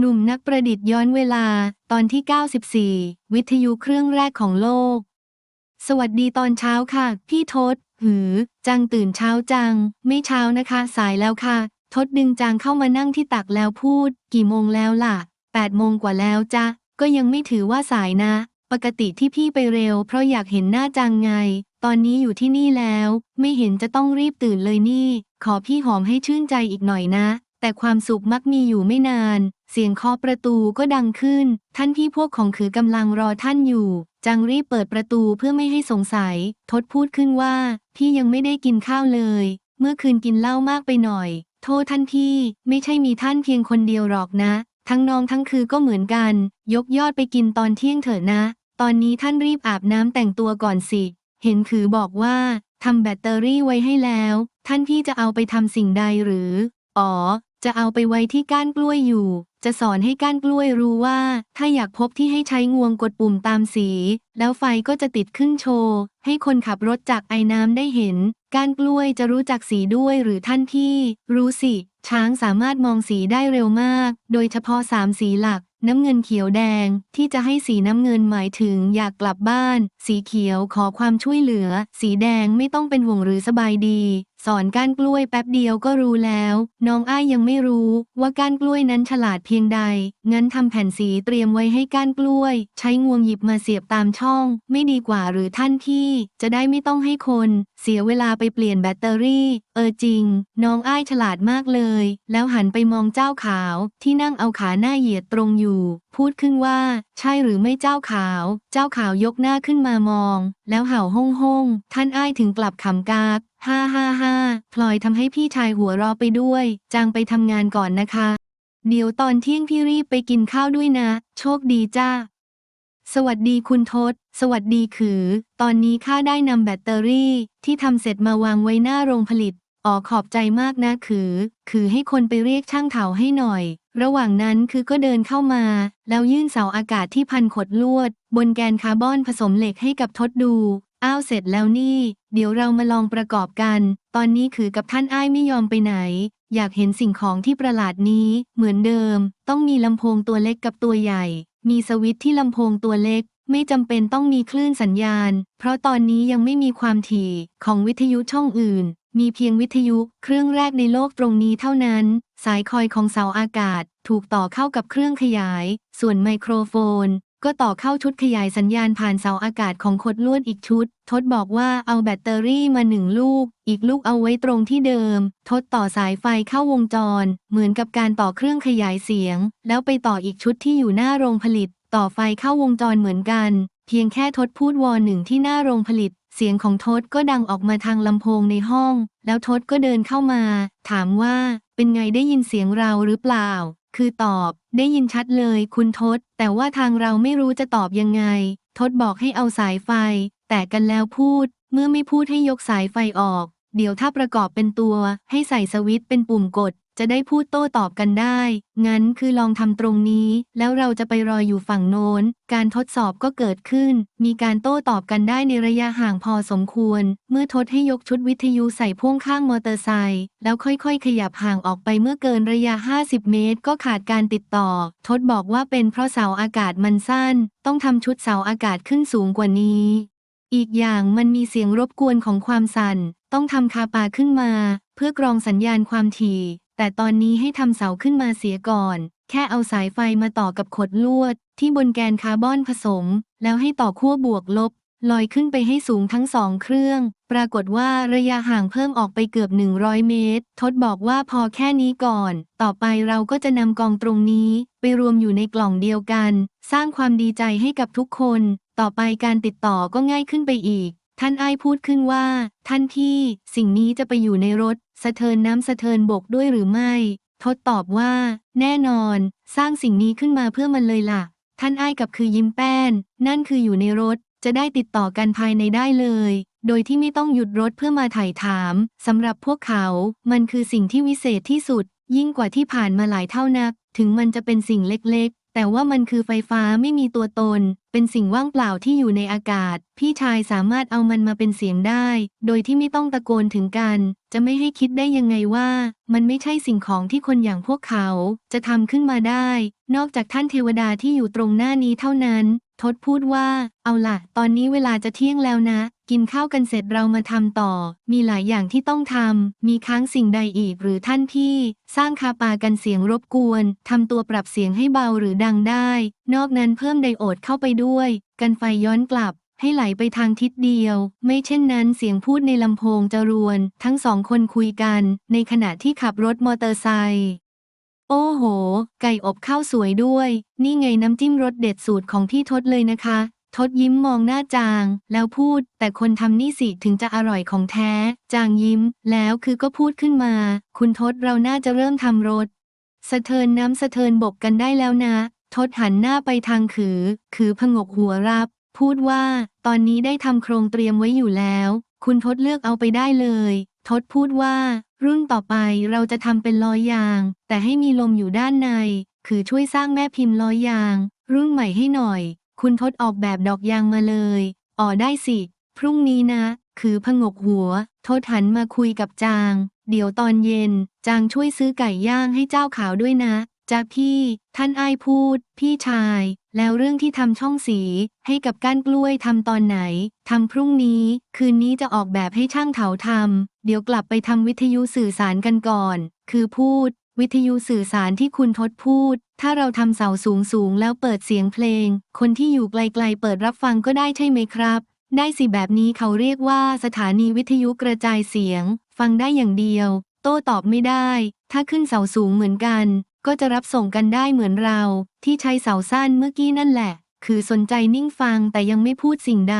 หนุ่มนักประดิษฐ์ย้อนเวลา ตอนที่ 94 วิทยุเครื่องแรกของโลก สวัสดีตอนเช้าค่ะ พี่ทศ หือ จังตื่นเช้าจัง ไม่เช้านะคะ สายแล้วค่ะ ทศดึงจางเข้ามานั่งที่ตักแล้วพูด กี่โมงแล้วล่ะ8โมงกว่าแล้วจ้ะ ก็ยังไม่ถือว่าสายนะ ปกติที่พี่ไปเร็ว เพราะอยากเห็นหน้าจังไง ตอนนี้อยู่ที่นี่แล้ว ไม่เห็นจะต้องรีบตื่นเลยนี่ ขอพี่หอมให้ชื่นใจอีกหน่อยนะ แต่ความสุขมักมีอยู่ไม่นาน เสียงเคาะประตูก็ดังขึ้น ท่านพี่พวกของขือกำลังรอท่านอยู่ จังรีบเปิดประตูเพื่อไม่ให้สงสัย ทดพูดขึ้นว่า พี่ยังไม่ได้กินข้าวเลย เมื่อคืนกินเหล้ามากไปหน่อย โทษท่านพี่ ไม่ใช่มีท่านเพียงคนเดียวหรอกนะ ทั้งน้องทั้งคือก็เหมือนกัน ยกยอดไปกินตอนเที่ยงเถอะนะ ตอนนี้ท่านรีบอาบน้ำแต่งตัวก่อนสิ เห็นคือบอกว่าทำแบตเตอรี่ไว้ให้แล้ว ท่านพี่จะเอาไปทำสิ่งใดหรือ อ๋อ จะเอาไปไว้ที่ก้านกล้วยอยู่ จะสอนให้ก้านกล้วยรู้ว่า ถ้าอยากพบที่ให้ใช้งวงกดปุ่มตามสี แล้วไฟก็จะติดขึ้นโชว์ ให้คนขับรถจากไอ้น้ำได้เห็น ก้านกล้วยจะรู้จักสีด้วยหรือท่านพี่ รู้สิ ช้างสามารถมองสีได้เร็วมาก โดยเฉพาะสามสีหลัก น้ำเงินเขียวแดง ที่จะให้สีน้ำเงินหมายถึงอยากกลับบ้าน สีเขียวขอความช่วยเหลือ สีแดงไม่ต้องเป็นห่วงหรือสบายดี สอนก้านกล้วยแป๊บเดียวก็รู้แล้ว น้องอ้ายยังไม่รู้ว่าก้านกล้วยนั้นฉลาดเพียงใด งั้นทำแผ่นสีเตรียมไว้ให้ก้านกล้วย ใช้งวงหยิบมาเสียบตามช่อง ไม่ดีกว่าหรือท่านพี่ จะได้ไม่ต้องให้คน เสียเวลาไปเปลี่ยนแบตเตอรี่ เออจริง น้องอ้ายฉลาดมากเลย แล้วหันไปมองเจ้าขาว ที่นั่งเอาขาหน้าเหยียดตรงอยู่ พูดขึ้นว่า ใช่หรือไม่เจ้าขาว เจ้าขาวยกหน้าขึ้นมามอง แล้วเห่าห้องห้องท่านอ้ายถึงกลับขำกาก ฮ่าฮ่าฮ่าพลอยทำให้พี่ชายหัวเราะไปด้วย จางไปทำงานก่อนนะคะ เดี๋ยวตอนเที่ยงพี่รีบไปกินข้าวด้วยนะ โชคดีจ้า สวัสดีคุณทศ สวัสดีคือ ตอนนี้ข้าได้นำแบตเตอรี่ ที่ทำเสร็จมาวางไว้หน้าโรงผลิตอ๋อขอบใจมากนะคือ คือให้คนไปเรียกช่างเถาให้หน่อย ระหว่างนั้นคือก็เดินเข้ามา แล้วยื่นเสาอากาศที่พันขดลวด บนแกนคาร์บอนผสมเหล็กให้กับทศดู อ้าวเสร็จแล้วนี่ เดี๋ยวเรามาลองประกอบกัน ตอนนี้คือกับท่านอ้ายไม่ยอมไปไหน อยากเห็นสิ่งของที่ประหลาดนี้ เหมือนเดิม ต้องมีลำโพงตัวเล็กกับตัวใหญ่ มีสวิตช์ที่ลำโพงตัวเล็ก ไม่จำเป็นต้องมีคลื่นสัญญาณ เพราะตอนนี้ยังไม่มีความถี่ของวิทยุช่องอื่น มีเพียงวิทยุเครื่องแรกในโลกตรงนี้เท่านั้น สายคอยของเสาอากาศ ถูกต่อเข้ากับเครื่องขยาย ส่วนไมโครโฟน ก็ต่อเข้าชุดขยายสัญญาณผ่านเสาอากาศของขดลวดอีกชุด ทดบอกว่าเอาแบตเตอรี่มาหนึ่งลูก อีกลูกเอาไว้ตรงที่เดิม ทดต่อสายไฟเข้าวงจร เหมือนกับการต่อเครื่องขยายเสียง แล้วไปต่ออีกชุดที่อยู่หน้าโรงผลิต ต่อไฟเข้าวงจรเหมือนกัน เพียงแค่ทดพูดวอหนึ่งที่หน้าโรงผลิต เสียงของทศก็ดังออกมาทางลำโพงในห้อง แล้วทศก็เดินเข้ามา ถามว่า เป็นไงได้ยินเสียงเราหรือเปล่า คือตอบ ได้ยินชัดเลยคุณทศ แต่ว่าทางเราไม่รู้จะตอบยังไง ทศบอกให้เอาสายไฟ แต่กันแล้วพูด เมื่อไม่พูดให้ยกสายไฟออก เดี๋ยวถ้าประกอบเป็นตัว ให้ใส่สวิตช์เป็นปุ่มกด จะได้พูดโต้ตอบกันได้ งั้นคือลองทำตรงนี้ แล้วเราจะไปรออยู่ฝั่งโน้น การทดสอบก็เกิดขึ้น มีการโต้ตอบกันได้ในระยะห่างพอสมควร เมื่อทดให้ยกชุดวิทยุใส่พ่วงข้างมอเตอร์ไซค์แล้วค่อยๆ ขยับห่างออกไปเมื่อเกินระยะ 50 เมตร ก็ขาดการติดต่อ ทดบอกว่าเป็นเพราะเสาอากาศมันสั้น ต้องทำชุดเสาอากาศขึ้นสูงกว่านี้ อีกอย่างมันมีเสียงรบกวนของความสั่น ต้องทำคาปาขึ้นมา เพื่อกรองสัญญาณความถี่ แต่ตอนนี้ให้ทำเสาขึ้นมาเสียก่อน แค่เอาสายไฟมาต่อกับขดลวด ที่บนแกนคาร์บอนผสม แล้วให้ต่อขั้วบวกลบ ลอยขึ้นไปให้สูงทั้งสองเครื่อง ปรากฏว่าระยะห่างเพิ่มออกไปเกือบ 100 เมตร ทดบอกว่าพอแค่นี้ก่อน ต่อไปเราก็จะนำกองตรงนี้ ไปรวมอยู่ในกล่องเดียวกัน สร้างความดีใจให้กับทุกคน ต่อไปการติดต่อก็ง่ายขึ้นไปอีกท่านไอพูดขึ้นว่า ท่านพี่ สิ่งนี้จะไปอยู่ในรถ สะเทินน้ำสะเทินบกด้วยหรือไม่ ทดตอบว่า แน่นอน สร้างสิ่งนี้ขึ้นมาเพื่อมันเลยล่ะ ท่านอ้ายกับคือยิ้มแป้น นั่นคืออยู่ในรถ จะได้ติดต่อกันภายในได้เลย โดยที่ไม่ต้องหยุดรถเพื่อมาถ่ายถามสำหรับพวกเขา มันคือสิ่งที่วิเศษที่สุด ยิ่งกว่าที่ผ่านมาหลายเท่านัก ถึงมันจะเป็นสิ่งเล็ก แต่ว่ามันคือไฟฟ้าไม่มีตัวตน เป็นสิ่งว่างเปล่าที่อยู่ในอากาศ พี่ชายสามารถเอามันมาเป็นเสียงได้ โดยที่ไม่ต้องตะโกนถึงกัน จะไม่ให้คิดได้ยังไงว่า มันไม่ใช่สิ่งของที่คนอย่างพวกเขา จะทำขึ้นมาได้ นอกจากท่านเทวดาที่อยู่ตรงหน้านี้เท่านั้น ทศพูดว่า เอาล่ะตอนนี้เวลาจะเที่ยงแล้วนะ กินข้าวกันเสร็จเรามาทำต่อ มีหลายอย่างที่ต้องทำ มีค้างสิ่งใดอีกหรือท่านพี่ สร้างคาปากันเสียงรบกวน ทำตัวปรับเสียงให้เบาหรือดังได้ นอกนั้นเพิ่มไดโอดเข้าไปด้วย กันไฟย้อนกลับ ให้ไหลไปทางทิศเดียว ไม่เช่นนั้นเสียงพูดในลำโพงจะรวน ทั้งสองคนคุยกัน ในขณะที่ขับรถมอเตอร์ไซค์ โอ้โห ไก่อบข้าวสวยด้วย นี่ไงน้ำจิ้มรสเด็ดสูตรของพี่ทศเลยนะคะ ทศยิ้มมองหน้าจาง แล้วพูด แต่คนทำนี่สิถึงจะอร่อยของแท้ จางยิ้ม แล้วคือก็พูดขึ้นมา คุณทศเราน่าจะเริ่มทำรถสะเทินน้ำสะเทินบกกันได้แล้วนะ ทศหันหน้าไปทางขือ ขือผงกหัวรับ พูดว่า ตอนนี้ได้ทำโครงเตรียมไว้อยู่แล้ว คุณทศเลือกเอาไปได้เลย ทศพูดว่า รุ่นต่อไปเราจะทำเป็นล้อยยาง แต่ให้มีลมอยู่ด้านใน คือช่วยสร้างแม่พิมพ์ล้อยยาง รุ่นใหม่ให้หน่อย คุณทศออกแบบดอกยางมาเลยอ๋อได้สิ พรุ่งนี้นะ คือพงกหัวทศหันมาคุยกับจาง เดี๋ยวตอนเย็น จางช่วยซื้อไก่ย่างให้เจ้าขาวด้วยนะ จ้าพี่ ท่านอ้ายพูด พี่ชาย แล้วเรื่องที่ทำช่องสี ให้กับก้านกล้วยทำตอนไหนทำพรุ่งนี้ คืนนี้จะออกแบบให้ช่างเถาทำเดี๋ยวกลับไปทำวิทยุสื่อสารกันก่อน คือพูด วิทยุสื่อสารที่คุณทศพูด ถ้าเราทำเสาสูงสูงแล้วเปิดเสียงเพลง คนที่อยู่ไกลๆเปิดรับฟังก็ได้ใช่ไหมครับ ได้สิแบบนี้เขาเรียกว่าสถานีวิทยุกระจายเสียง ฟังได้อย่างเดียว โต้ตอบไม่ได้ ถ้าขึ้นเสาสูงเหมือนกัน ก็จะรับส่งกันได้เหมือนเราที่ใช้เสาสั้นเมื่อกี้นั่นแหละ คือสนใจนิ่งฟังแต่ยังไม่พูดสิ่งใด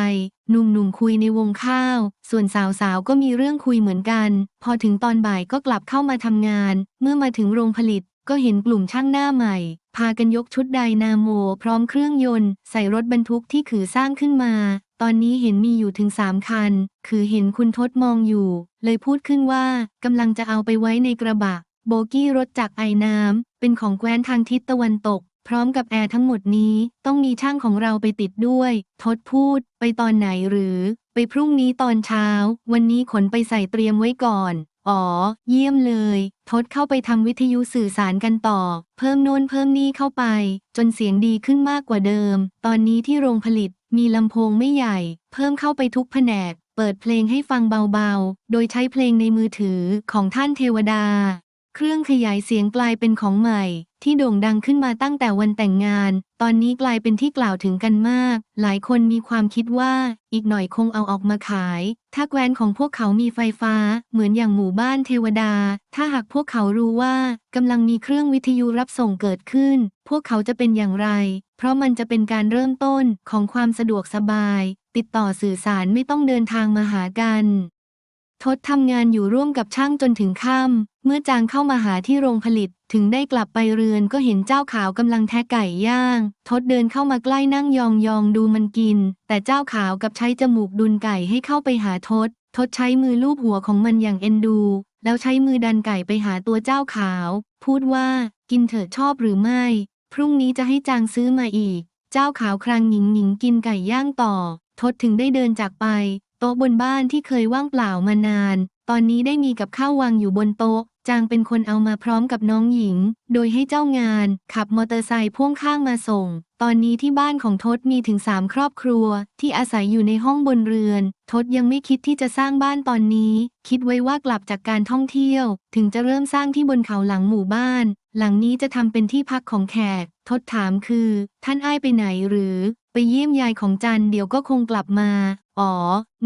หนุ่มๆคุยในวงข้าว ส่วนสาวๆก็มีเรื่องคุยเหมือนกัน พอถึงตอนบ่ายก็กลับเข้ามาทำงาน เมื่อมาถึงโรงผลิตก็เห็นกลุ่มช่างหน้าใหม่ พากันยกชุดไดนาโม พร้อมเครื่องยนต์ ใส่รถบรรทุกที่ขือสร้างขึ้นมา ตอนนี้เห็นมีอยู่ถึงสามคัน คือเห็นคุณทศมองอยู่ เลยพูดขึ้นว่ากำลังจะเอาไปไว้ในกระบะ โบกี้รถจากไอน้ำ เป็นของแคว้นทางทิศตะวันตก พร้อมกับแอร์ทั้งหมดนี้ ต้องมีช่างของเราไปติดด้วยทศพูด ไปตอนไหนหรือ ไปพรุ่งนี้ตอนเช้า วันนี้ขนไปใส่เตรียมไว้ก่อน อ๋อ เยี่ยมเลยทศเข้าไปทำวิทยุสื่อสารกันต่อ เพิ่มโน้นเพิ่มนี่เข้าไป จนเสียงดีขึ้นมากกว่าเดิม ตอนนี้ที่โรงผลิตมีลำโพงไม่ใหญ่ เพิ่มเข้าไปทุกแผนก เปิดเพลงให้ฟังเบาๆ โดยใช้เพลงในมือถือของท่านเทวดา เครื่องขยายเสียงกลายเป็นของใหม่ ที่โด่งดังขึ้นมาตั้งแต่วันแต่งงาน ตอนนี้กลายเป็นที่กล่าวถึงกันมาก หลายคนมีความคิดว่า อีกหน่อยคงเอาออกมาขาย ถ้าแคว้นของพวกเขามีไฟฟ้า เหมือนอย่างหมู่บ้านเทวดา ถ้าหากพวกเขารู้ว่ากำลังมีเครื่องวิทยุรับส่งเกิดขึ้น พวกเขาจะเป็นอย่างไร เพราะมันจะเป็นการเริ่มต้นของความสะดวกสบาย ติดต่อสื่อสารไม่ต้องเดินทางมาหากัน ทศทำงานอยู่ร่วมกับช่างจนถึงค่ำเมื่อจางเข้ามาหาที่โรงผลิต ถึงได้กลับไปเรือนก็เห็นเจ้าขาวกำลังแทะไก่ย่าง ทศเดินเข้ามาใกล้นั่งยองยองๆดูมันกิน แต่เจ้าขาวกับใช้จมูกดุนไก่ให้เข้าไปหาทศ ทศใช้มือลูบหัวของมันอย่างเอ็นดู แล้วใช้มือดันไก่ไปหาตัวเจ้าขาว พูดว่า กินเถอะชอบหรือไม่ พรุ่งนี้จะให้จางซื้อมาอีก เจ้าขาวครางหญิงหญิงกินไก่ย่างต่อ ทศถึงได้เดินจากไป โต๊ะบนบ้านที่เคยว่างเปล่ามานาน ตอนนี้ได้มีกับข้าววางอยู่บนโต๊ะ จางเป็นคนเอามาพร้อมกับน้องหญิง โดยให้เจ้างาน ขับมอเตอร์ไซค์พ่วงข้างมาส่ง ตอนนี้ที่บ้านของทศมีถึงสามครอบครัว ที่อาศัยอยู่ในห้องบนเรือน ทศยังไม่คิดที่จะสร้างบ้านตอนนี้ คิดไว้ว่ากลับจากการท่องเที่ยว ถึงจะเริ่มสร้างที่บนเขาหลังหมู่บ้าน หลังนี้จะทำเป็นที่พักของแขก ทศถามคือ ท่านอ้ายไปไหนหรือ ไปเยี่ยมยายของจันเดี๋ยวก็คงกลับมา อ๋อ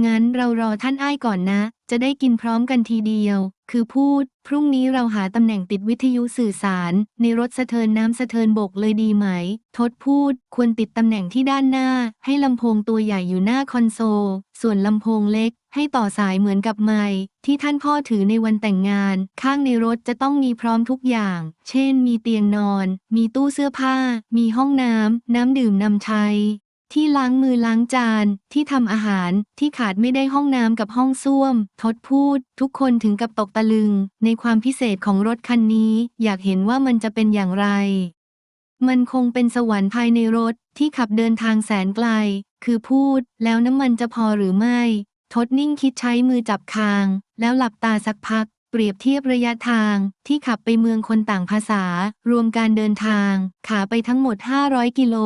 งั้นเรารอท่านอ้ายก่อนนะ จะได้กินพร้อมกันทีเดียว คือพูด พรุ่งนี้เราหาตำแหน่งติดวิทยุสื่อสาร ในรถสะเทินน้ำสะเทินบกเลยดีไหมทศพูด ควรติดตำแหน่งที่ด้านหน้า ให้ลำโพงตัวใหญ่อยู่หน้าคอนโซล ส่วนลำโพงเล็ก ให้ต่อสายเหมือนกับไมค์ที่ท่านพ่อถือในวันแต่งงาน ข้างในรถจะต้องมีพร้อมทุกอย่าง เช่น มีเตียงนอน มีตู้เสื้อผ้า มีห้องน้ำ น้ำดื่มนำใช้ ที่ล้างมือล้างจาน ที่ทำอาหารที่ขาดไม่ได้ห้องน้ำกับห้องส้วม ทดพูด ทุกคนถึงกับตกตะลึง ในความพิเศษของรถคันนี้ อยากเห็นว่ามันจะเป็นอย่างไร มันคงเป็นสวรรค์ภายในรถที่ขับเดินทางแสนไกล คือพูด แล้วน้ำมันจะพอหรือไม่ ทดนิ่งคิดใช้มือจับคาง แล้วหลับตาสักพัก เปรียบเทียบระยะทางที่ขับไปเมืองคนต่างภาษา รวมการเดินทาง ขาไปทั้งหมด 500 กิโล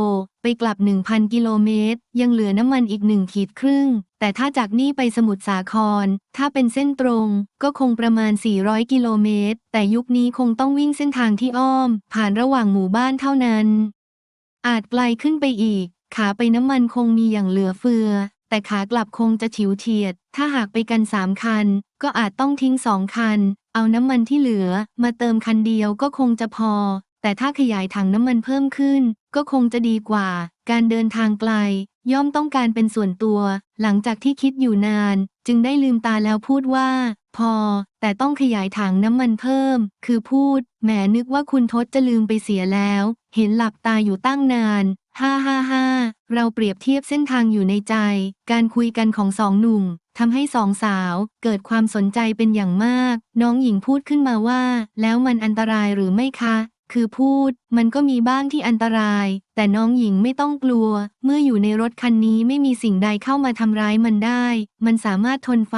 ไปกลับ 1,000 กิโลเมตร ยังเหลือน้ำมันอีกหนึ่งขีดครึ่ง แต่ถ้าจากนี่ไปสมุทรสาคร ถ้าเป็นเส้นตรง ก็คงประมาณ 400 กิโลเมตร แต่ยุคนี้คงต้องวิ่งเส้นทางที่อ้อม ผ่านระหว่างหมู่บ้านเท่านั้น อาจไกลขึ้นไปอีก ขาไปน้ำมันคงมีอย่างเหลือเฟือ แต่ขากลับคงจะฉิวเฉียด ถ้าหากไปกันสามคัน ก็อาจต้องทิ้งสองคัน เอาน้ำมันที่เหลือ มาเติมคันเดียวก็คงจะพอ แต่ถ้าขยายถังน้ำมันเพิ่มขึ้น ก็คงจะดีกว่า การเดินทางไกล ย่อมต้องการเป็นส่วนตัว หลังจากที่คิดอยู่นาน จึงได้ลืมตาแล้วพูดว่า พอ แต่ต้องขยายถังน้ำมันเพิ่ม คือพูดแหมนึกว่าคุณทศจะลืมไปเสียแล้ว เห็นหลับตาอยู่ตั้งนาน ฮ่าฮ่าฮ่าเราเปรียบเทียบเส้นทางอยู่ในใจ การคุยกันของสองหนุ่มทำให้สองสาว เกิดความสนใจเป็นอย่างมาก น้องหญิงพูดขึ้นมาว่า แล้วมันอันตรายหรือไม่คะ คือพูด มันก็มีบ้างที่อันตราย แต่น้องหญิงไม่ต้องกลัว เมื่ออยู่ในรถคันนี้ไม่มีสิ่งใดเข้ามาทำร้ายมันได้ มันสามารถทนไฟ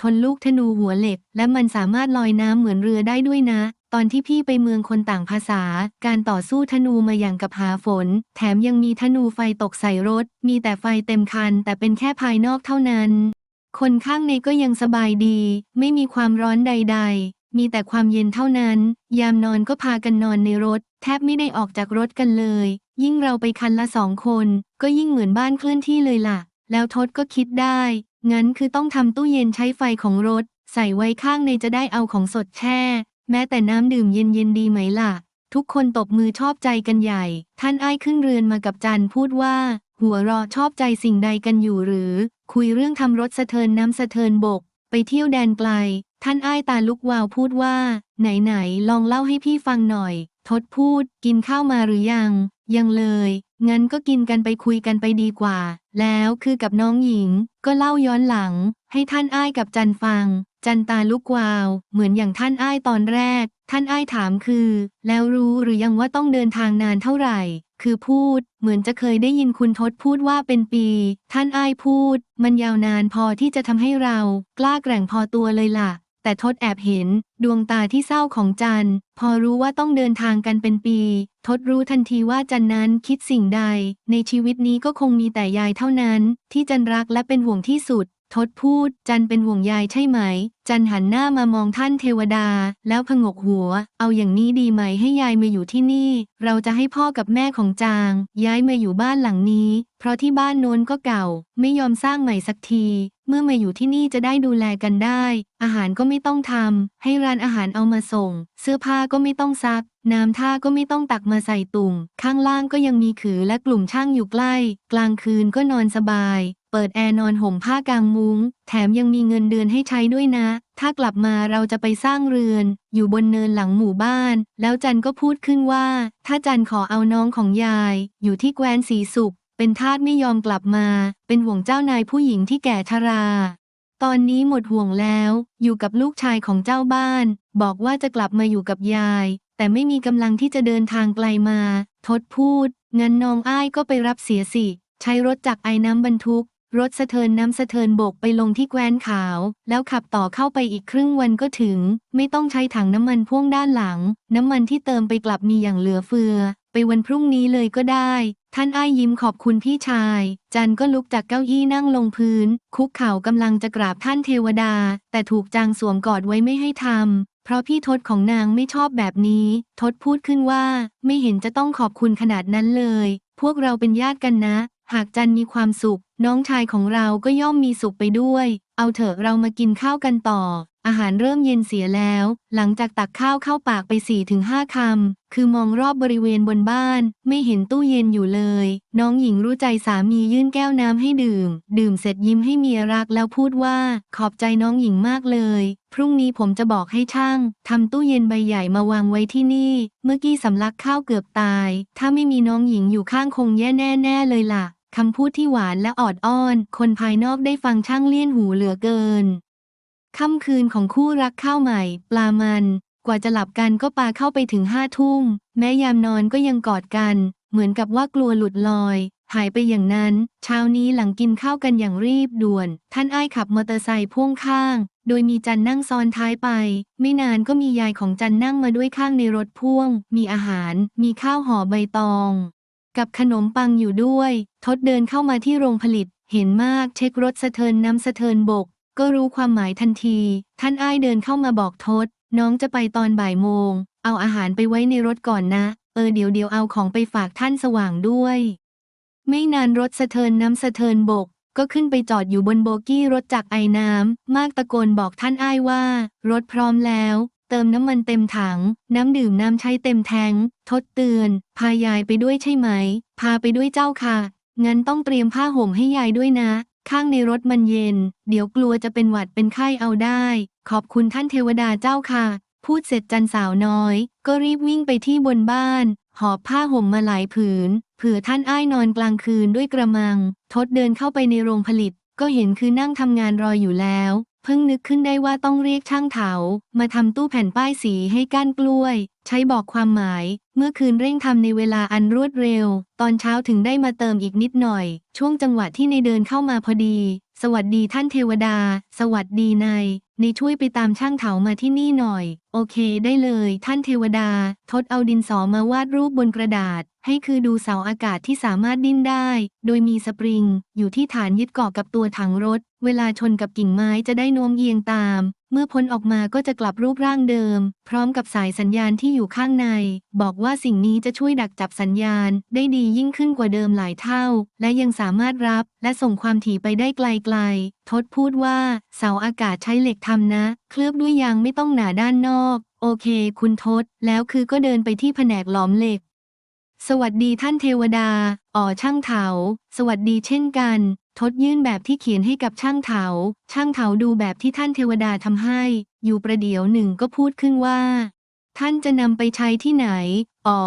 ทนลูกธนูหัวเหล็ก และมันสามารถลอยน้ำเหมือนเรือได้ด้วยนะ ตอนที่พี่ไปเมืองคนต่างภาษา การต่อสู้ธนูมาอย่างกับหาฝน แถมยังมีธนูไฟตกใส่รถ มีแต่ไฟเต็มคัน แต่เป็นแค่ภายนอกเท่านั้น คนข้างในก็ยังสบายดี ไม่มีความร้อนใด ๆ มีแต่ความเย็นเท่านั้น ยามนอนก็พากันนอนในรถ แทบไม่ได้ออกจากรถกันเลย ยิ่งเราไปคันละสองคน ก็ยิ่งเหมือนบ้านเคลื่อนที่เลยล่ะ แล้วทศก็คิดได้ งั้นคือต้องทำตู้เย็นใช้ไฟของรถ ใส่ไว้ข้างในจะได้เอาของสดแช่ แม้แต่น้ำดื่มเย็นๆดีไหมล่ะ ทุกคนตบมือชอบใจกันใหญ่ ท่านอ้ายขึ้นเรือนมากับจันพูดว่า หัวเรอชอบใจสิ่งใดกันอยู่หรือ คุยเรื่องทำรถสะเทินน้ำสะเทินบก ไปเที่ยวแดนไกล ท่านอ้ายตาลุกวาวพูดว่า ไหนๆลองเล่าให้พี่ฟังหน่อยทศพูด กินข้าวมาหรือยัง ยังเลย งั้นก็กินกันไปคุยกันไปดีกว่า แล้วคือกับน้องหญิง ก็เล่าย้อนหลัง ให้ท่านอ้ายกับจันฟัง จันตาลุกวาว เหมือนอย่างท่านอ้ายตอนแรก ท่านอ้ายถามคือ แล้วรู้หรือยังว่าต้องเดินทางนานเท่าไหร่ คือพูด เหมือนจะเคยได้ยินคุณทศพูดว่าเป็นปี ท่านอ้ายพูด มันยาวนานพอที่จะทำให้เรา กล้าแกร่งพอตัวเลยล่ะ แต่ทศแอบเห็น ดวงตาที่เศร้าของจันพอรู้ว่าต้องเดินทางกันเป็นปี ทศรู้ทันทีว่าจันนั้นคิดสิ่งใด ในชีวิตนี้ก็คงมีแต่ยายเท่านั้น ที่จันรักและเป็นห่วงที่สุด ทศพูด จันเป็นห่วงยายใช่ไหม จันหันหน้ามามองท่านเทวดา แล้วผงกหัว เอาอย่างนี้ดีไหมให้ยายมาอยู่ที่นี่ เราจะให้พ่อกับแม่ของจาง ย้ายมาอยู่บ้านหลังนี้ เพราะที่บ้านโน้นก็เก่า ไม่ยอมสร้างใหม่สักที เมื่อมาอยู่ที่นี่จะได้ดูแลกันได้ อาหารก็ไม่ต้องทำให้ร้านอาหารเอามาส่ง เสื้อผ้าก็ไม่ต้องซัก น้ำท่าก็ไม่ต้องตักมาใส่ตุ่ม ข้างล่างก็ยังมีขือและกลุ่มช่างอยู่ใกล้ กลางคืนก็นอนสบาย เปิดแอร์นอนห่มผ้ากางมุง้ง แถมยังมีเงินเดือนให้ใช้ด้วยนะ ถ้ากลับมาเราจะไปสร้างเรือน อยู่บนเนินหลังหมู่บ้าน แล้วจันก็พูดขึ้นว่า ถ้าจันขอเอาน้องของยาย อยู่ที่แคว้นสีสุข เป็นทาสไม่ยอมกลับมา เป็นห่วงเจ้านายผู้หญิงที่แก่ชรา ตอนนี้หมดห่วงแล้ว อยู่กับลูกชายของเจ้าบ้าน บอกว่าจะกลับมาอยู่กับยาย แต่ไม่มีกำลังที่จะเดินทางไกลมา ทดพูดงั้นน้องอ้ายก็ไปรับเสียสิใช้รถจักไอ้น้ำบรรทุก รถสะเทินน้ำสะเทินบกไปลงที่แคว้นขาว แล้วขับต่อเข้าไปอีกครึ่งวันก็ถึง ไม่ต้องใช้ถังน้ำมันพ่วงด้านหลัง น้ำมันที่เติมไปกลับมีอย่างเหลือเฟือ ไปวันพรุ่งนี้เลยก็ได้ ท่านอ้ายยิ้มขอบคุณพี่ชาย จันก็ลุกจากเก้าอี้นั่งลงพื้น คุกเข่ากำลังจะกราบท่านเทวดา แต่ถูกจางสวมกอดไว้ไม่ให้ทำเพราะพี่ทศของนางไม่ชอบแบบนี้ ทศพูดขึ้นว่า ไม่เห็นจะต้องขอบคุณขนาดนั้นเลย พวกเราเป็นญาติกันนะ หากจันมีความสุข น้องชายของเราก็ย่อมมีสุขไปด้วย เอาเถอะเรามากินข้าวกันต่อ อาหารเริ่มเย็นเสียแล้ว หลังจากตักข้าวเข้าปากไป4ี่ถึงห้าคำ คือมองรอบบริเวณบนบ้าน ไม่เห็นตู้เย็นอยู่เลย น้องหญิงรู้ใจสามียื่นแก้วน้ำให้ดื่ม ดื่มเสร็จยิ้มให้เมียรักแล้วพูดว่า ขอบใจน้องหญิงมากเลย พรุ่งนี้ผมจะบอกให้ช่างทำตู้เย็นใบใหญ่มาวางไว้ที่นี่ เมื่อกี้สำลักข้าวเกือบตาย ถ้าไม่มีน้องหญิงอยู่ข้างคงแย่แน่ๆเลยล่ะ คำพูดที่หวานและออดอ้อน คนภายนอกได้ฟังช่างเลี่ยนหูเหลือเกิน ค่ำคืนของคู่รักข้าวใหม่ ปลามัน กว่าจะหลับกันก็ปาเข้าไปถึงห้าทุ่ม แม้ยามนอนก็ยังกอดกัน เหมือนกับว่ากลัวหลุดลอย หายไปอย่างนั้น เช้านี้หลังกินข้าวกันอย่างรีบด่วน ท่านอ้ายขับมอเตอร์ไซค์พ่วงข้าง โดยมีจันนั่งซ้อนท้ายไป ไม่นานก็มียายของจันนั่งมาด้วยข้างในรถพ่วง มีอาหาร มีข้าวห่อใบตอง กับขนมปังอยู่ด้วยทศเดินเข้ามาที่โรงผลิต เห็นมากเช็ครถสะเทินน้ำสะเทินบก ก็รู้ความหมายทันที ท่านอ้ายเดินเข้ามาบอกทศน้องจะไปตอนบ่ายโมง เอาอาหารไปไว้ในรถก่อนนะ เออเดี๋ยวเดี๋ยวเอาของไปฝากท่านสว่างด้วย ไม่นานรถสะเทินน้ำสะเทินบก ก็ขึ้นไปจอดอยู่บนโบกี้รถจากไอ้น้ำมากตะโกนบอกท่านอ้ายว่า รถพร้อมแล้ว เติมน้ำมันเต็มถัง น้ำดื่มน้ำใช้เต็มแทงทดเตือน พายายไปด้วยใช่ไหม พาไปด้วยเจ้าค่ะ งั้นต้องเตรียมผ้าห่มให้ยายด้วยนะ ข้างในรถมันเย็น เดี๋ยวกลัวจะเป็นหวัดเป็นไข้เอาได้ ขอบคุณท่านเทวดาเจ้าค่ะ พูดเสร็จจันสาวน้อย ก็รีบวิ่งไปที่บนบ้าน หอบผ้าห่มมาหลายผืน เผื่อท่านอ้ายนอนกลางคืนด้วยกระมัง ทดเดินเข้าไปในโรงผลิต ก็เห็นคือนั่งทำงานรออยู่แล้ว พิ่งนึกขึ้นได้ว่าต้องเรียกช่างเถา มาทำตู้แผ่นป้ายสีให้ก้านกล้วย ใช้บอกความหมาย เมื่อคืนเร่งทำในเวลาอันรวดเร็ว ตอนเช้าถึงได้มาเติมอีกนิดหน่อย ช่วงจังหวะที่ในเดินเข้ามาพอดี สวัสดีท่านเทวดา สวัสดีนาย ในช่วยไปตามช่างเถามาที่นี่หน่อย โอเคได้เลย ท่านเทวดา ทดเอาดินสอมาวาดรูปบนกระดาษ ให้คือดูเสาอากาศที่สามารถดิ้นได้ โดยมีสปริง อยู่ที่ฐานยึดเกาะกับตัวถังรถ เวลาชนกับกิ่งไม้จะได้โน้มเอียงตาม เมื่อพ้นออกมาก็จะกลับรูปร่างเดิม พร้อมกับสายสัญญาณที่อยู่ข้างใน บอกว่าสิ่งนี้จะช่วยดักจับสัญญาณ ได้ดียิ่งขึ้นกว่าเดิมหลายเท่า และยังสามารถรับ และส่งความถี่ไปได้ไกลๆทดพูดว่าเสาอากาศใช้เหล็กทำนะ เคลือบด้วยยางไม่ต้องหนาด้านนอก โอเค คุณทศ แล้วคือก็เดินไปที่แผนกหลอมเหล็กสวัสดีท่านเทวดา อ๋อช่างเถา สวัสดีเช่นกัน ทดยื่นแบบที่เขียนให้กับช่างเถา ช่างเถาดูแบบที่ท่านเทวดาทำให้ อยู่ประเดี๋ยวหนึ่งก็พูดขึ้นว่า ท่านจะนำไปใช้ที่ไหน อ๋อ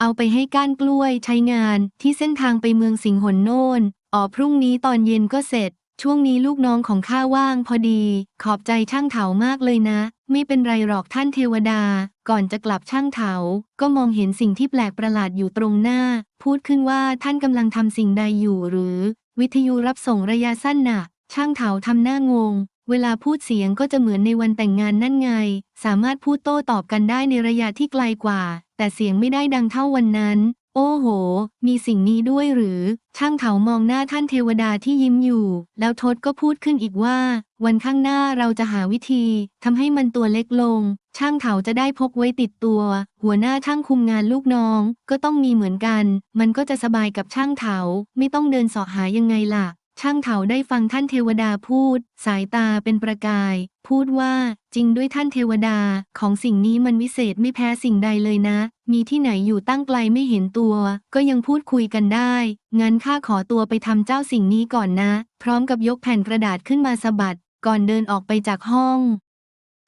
เอาไปให้ก้านกล้วยใช้งานที่เส้นทางไปเมืองสิงหนโน่น อ๋อพรุ่งนี้ตอนเย็นก็เสร็จ ช่วงนี้ลูกน้องของข้าว่างพอดี ขอบใจช่างเถามากเลยนะ ไม่เป็นไรหรอกท่านเทวดา ก่อนจะกลับช่างเถา ก็มองเห็นสิ่งที่แปลกประหลาดอยู่ตรงหน้า พูดขึ้นว่าท่านกำลังทำสิ่งใดอยู่หรือ วิทยุรับส่งระยะสั้นน่ะช่างเถาทำหน้างง เวลาพูดเสียงก็จะเหมือนในวันแต่งงานนั่นไง สามารถพูดโต้ตอบกันได้ในระยะที่ไกลกว่า แต่เสียงไม่ได้ดังเท่าวันนั้น โอ้โห มีสิ่งนี้ด้วยหรือ ช่างเขามองหน้าท่านเทวดาที่ยิ้มอยู่ แล้วทศก็พูดขึ้นอีกว่า วันข้างหน้าเราจะหาวิธีทำให้มันตัวเล็กลง ช่างเขาจะได้พกไว้ติดตัว หัวหน้าช่างคุมงานลูกน้อง ก็ต้องมีเหมือนกัน มันก็จะสบายกับช่างเขา ไม่ต้องเดินสอหายังไงล่ะ ช่างเถาได้ฟังท่านเทวดาพูด สายตาเป็นประกาย พูดว่า จริงด้วยท่านเทวดาของสิ่งนี้มันวิเศษไม่แพ้สิ่งใดเลยนะ มีที่ไหนอยู่ตั้งไกลไม่เห็นตัว ก็ยังพูดคุยกันได้ งั้นข้าขอตัวไปทำเจ้าสิ่งนี้ก่อนนะ พร้อมกับยกแผ่นกระดาษขึ้นมาสะบัด ก่อนเดินออกไปจากห้อง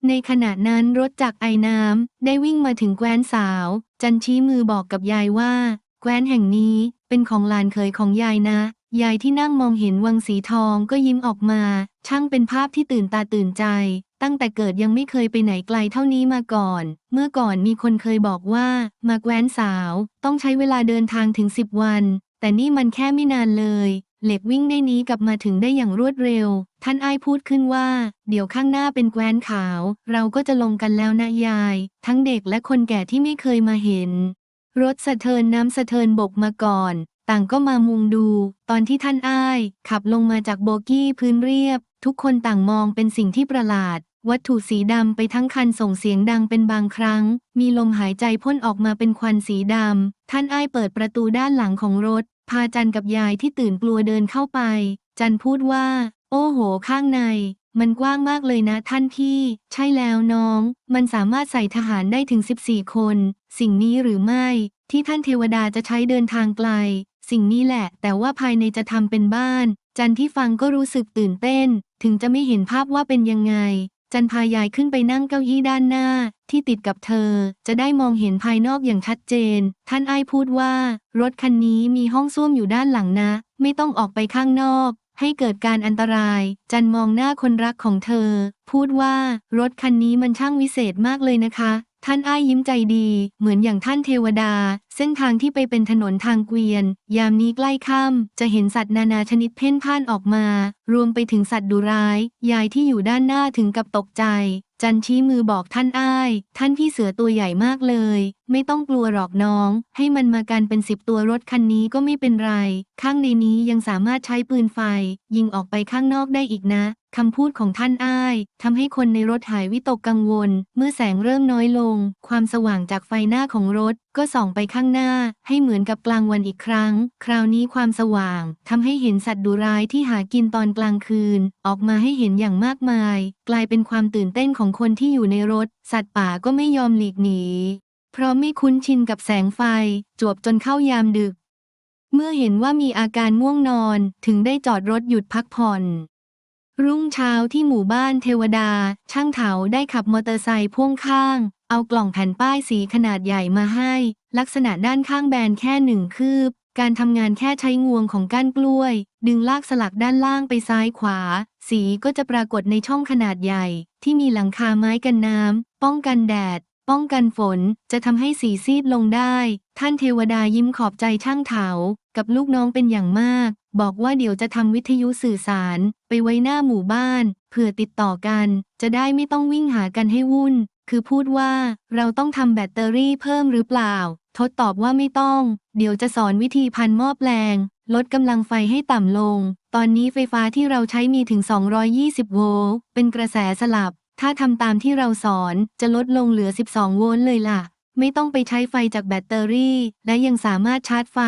ในขณะนั้นรถจากไอน้ำได้วิ่งมาถึงแคว้นสาว จันชี้มือบอกกับยายว่าแคว้นแห่งนี้เป็นของลานเคยของยายนะ ยายที่นั่งมองเห็นวังสีทองก็ยิ้มออกมา ช่างเป็นภาพที่ตื่นตาตื่นใจ ตั้งแต่เกิดยังไม่เคยไปไหนไกลเท่านี้มาก่อน เมื่อก่อนมีคนเคยบอกว่า มาแคว้นสาว ต้องใช้เวลาเดินทางถึงสิบวัน แต่นี่มันแค่ไม่นานเลย เหล็กวิ่งได้นี้กลับมาถึงได้อย่างรวดเร็ว ท่านไอ้พูดขึ้นว่า เดี๋ยวข้างหน้าเป็นแคว้นขาว เราก็จะลงกันแล้วนะยาย ทั้งเด็กและคนแก่ที่ไม่เคยมาเห็นรถสะเทินน้ำสะเทินบกมาก่อน ต่างก็มามุงดู ตอนที่ท่านอ้าย ขับลงมาจากโบกี้พื้นเรียบ ทุกคนต่างมองเป็นสิ่งที่ประหลาด วัตถุสีดำไปทั้งคันส่งเสียงดังเป็นบางครั้ง มีลมหายใจพ่นออกมาเป็นควันสีดำ ท่านอ้ายเปิดประตูด้านหลังของรถ พาจันกับยายที่ตื่นกลัวเดินเข้าไป จันพูดว่า โอ้โห ข้างในมันกว้างมากเลยนะท่านพี่ ใช่แล้วน้อง มันสามารถใส่ทหารได้ถึง 14 คน สิ่งนี้หรือไม่ ที่ท่านเทวดาจะใช้เดินทางไกล สิ่งนี้แหละ แต่ว่าภายในจะทำเป็นบ้าน จันที่ฟังก็รู้สึกตื่นเต้น ถึงจะไม่เห็นภาพว่าเป็นยังไง จันพายายขึ้นไปนั่งเก้าอี้ด้านหน้า ที่ติดกับเธอ จะได้มองเห็นภายนอกอย่างชัดเจน ท่านอ้ายพูดว่า รถคันนี้มีห้องส้วมอยู่ด้านหลังนะ ไม่ต้องออกไปข้างนอกให้เกิดการอันตราย จันมองหน้าคนรักของเธอ พูดว่ารถคันนี้มันช่างวิเศษมากเลยนะคะ ท่านอ้ายยิ้มใจดี เหมือนอย่างท่านเทวดา เส้นทางที่ไปเป็นถนนทางเกวียน ยามนี้ใกล้ค่ำจะเห็นสัตว์นานาชนิดเพ่นพ่านออกมา รวมไปถึงสัตว์ดุร้าย ยายที่อยู่ด้านหน้าถึงกับตกใจ จันชี้มือบอกท่านอ้าย ท่านพี่เสือตัวใหญ่มากเลย ไม่ต้องกลัวหรอกน้อง ให้มันมากันเป็นสิบตัวรถคันนี้ก็ไม่เป็นไร ข้างในนี้ยังสามารถใช้ปืนไฟ ยิงออกไปข้างนอกได้อีกนะ คำพูดของท่านอ้ายทำให้คนในรถหายวิตกกังวล เมื่อแสงเริ่มน้อยลง ความสว่างจากไฟหน้าของรถ ก็ส่องไปข้างหน้า ให้เหมือนกับกลางวันอีกครั้ง คราวนี้ความสว่างทำให้เห็นสัตว์ดุร้ายที่หากินตอนกลางคืน ออกมาให้เห็นอย่างมากมาย กลายเป็นความตื่นเต้นของคนที่อยู่ในรถ สัตว์ป่าก็ไม่ยอมหลีกหนี เพราะไม่คุ้นชินกับแสงไฟ จวบจนเข้ายามดึก เมื่อเห็นว่ามีอาการง่วงนอนถึงได้จอดรถหยุดพักผ่อน รุ่งเช้าที่หมู่บ้านเทวดา ช่างเถาได้ขับมอเตอร์ไซค์พ่วงข้าง เอากล่องแผ่นป้ายสีขนาดใหญ่มาให้ ลักษณะด้านข้างแบนแค่หนึ่งคืบ การทำงานแค่ใช้งวงของก้านกล้วย ดึงลากสลักด้านล่างไปซ้ายขวา สีก็จะปรากฏในช่องขนาดใหญ่ ที่มีหลังคาไม้กันน้ำป้องกันแดด ป้องกันฝนจะทำให้สีซีดลงได้ ท่านเทวดายิ้มขอบใจช่างเถา กับลูกน้องเป็นอย่างมาก บอกว่าเดี๋ยวจะทำวิทยุสื่อสาร ไปไว้หน้าหมู่บ้านเผื่อติดต่อกัน จะได้ไม่ต้องวิ่งหากันให้วุ่น คือพูดว่าเราต้องทำแบตเตอรี่เพิ่มหรือเปล่า ทดตอบว่าไม่ต้อง เดี๋ยวจะสอนวิธีพันหม้อแปลง ลดกำลังไฟให้ต่ำลง ตอนนี้ไฟฟ้าที่เราใช้มีถึง 220 โวลต์ เป็นกระแสสลับ ถ้าทำตามที่เราสอนจะลดลงเหลือ 12 โวลต์เลยล่ะ ไม่ต้องไปใช้ไฟจากแบตเตอรี่ และยังสามารถชาร์จไฟ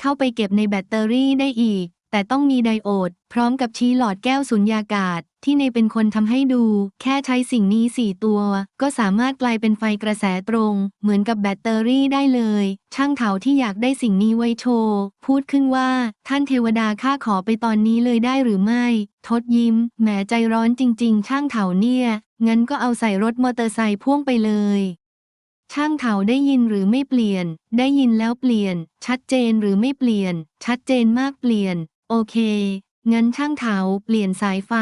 เข้าไปเก็บในแบตเตอรี่ได้อีก แต่ต้องมีไดโอด พร้อมกับชี้หลอดแก้วสุญญากาศ ที่ในเป็นคนทำให้ดู แค่ใช้สิ่งนี้ 4 ตัว ก็สามารถกลายเป็นไฟกระแสตรง เหมือนกับแบตเตอรี่ได้เลย ช่างเถาที่อยากได้สิ่งนี้ไว้โชว์ พูดขึ้นว่า ท่านเทวดาข้าขอไปตอนนี้เลยได้หรือไม่ ทดยิ้มแหมใจร้อนจริง ๆ ช่างเถาเนี่ย งั้นก็เอาใส่รถมอเตอร์ไซค์พ่วงไปเลย ช่างเถาได้ยินหรือไม่เปลี่ยน ได้ยินแล้วเปลี่ยน ชัดเจนหรือไม่เปลี่ยน ชัดเจนมากเปลี่ยน โอเคงั้นช่างเถาเปลี่ยนสายไฟ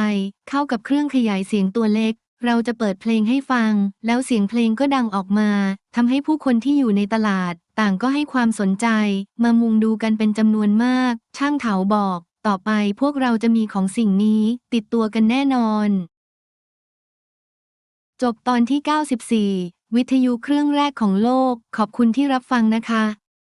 เข้ากับเครื่องขยายเสียงตัวเล็ก เราจะเปิดเพลงให้ฟัง แล้วเสียงเพลงก็ดังออกมาทำให้ผู้คนที่อยู่ในตลาด ต่างก็ให้ความสนใจ มามุงดูกันเป็นจำนวนมาก ช่างเถาบอก ต่อไปพวกเราจะมีของสิ่งนี้ ติดตัวกันแน่นอน จบตอนที่ 94 วิทยุเครื่องแรกของโลก ขอบคุณที่รับฟังนะคะ